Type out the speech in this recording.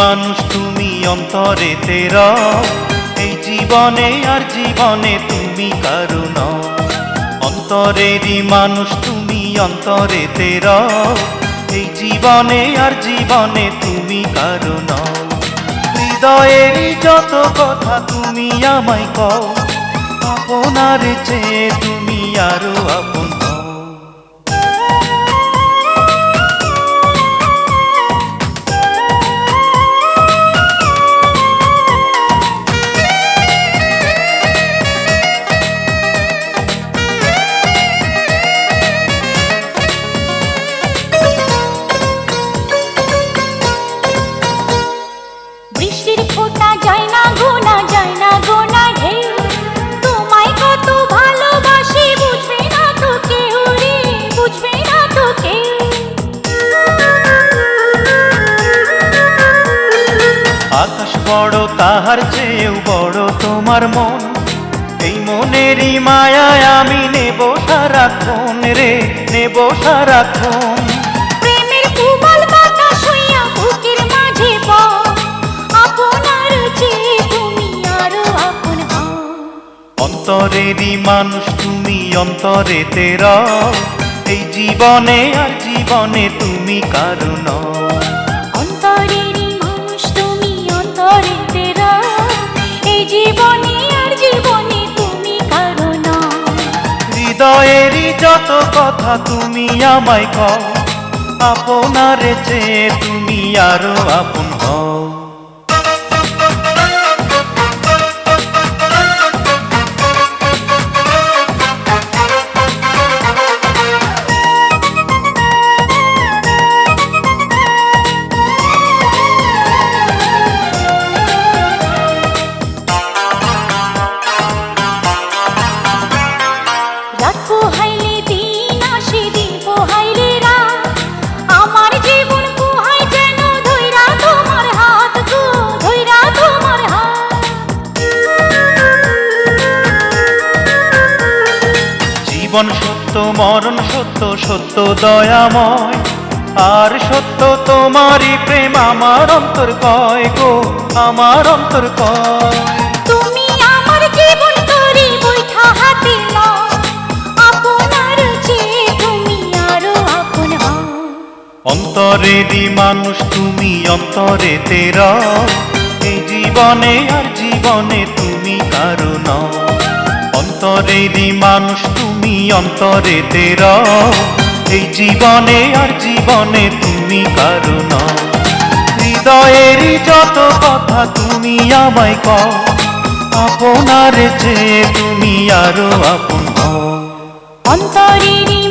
মানুষ, তুমি অন্তরে তেরা। এই জীবনে আর জীবনে তুমি কারণ অন্তরেরই মানুষ, তুমি অন্তরে তেরা। এই জীবনে আর জীবনে তুমি কারণ হৃদয়েরই যত কথা তুমি আমায় কও, আপনার চেয়ে তুমি আরও আপন আকাশ বড় তাহার চেয়েও বড় তোমার মন। এই মনেরই মায়ায় আমি নেব সারাক্ষণ রে নেব সারাক্ষণ। অন্তরেরই মানুষ তুমি অন্তরে তেরা। এই জীবনে আর জীবনে তুমি কারণ জীবনে আর জীবনী তুমি কারণ। হৃদয়েরই যত কথা তুমি আমায় কও, আপনার চেয়ে তুমি আরও আপন হও। জীবন সত্য মরণ সত্য সত্য দয়াময়। আর সত্য তোমারই প্রেম আমার অন্তর কয় গো আমার অন্তর কয়। তুমি আমার জীবন তরি বৈঠা হাতে আপনার চেয়ে তুমি আরও আপন হও। অন্তরেরই মানুষ তুমি অন্তরে তেরা। এই জীবনে আর জীবনে তুমি কারণ অন্তরেরই মানুষ, তুমি অন্তরে তের। এই জীবনে আর জীবনে তুমি কারণ। হৃদয়েরই যত কথা তুমি আমায় কও, আপনার চেয়ে তুমি আরও আপন অন্তরেরই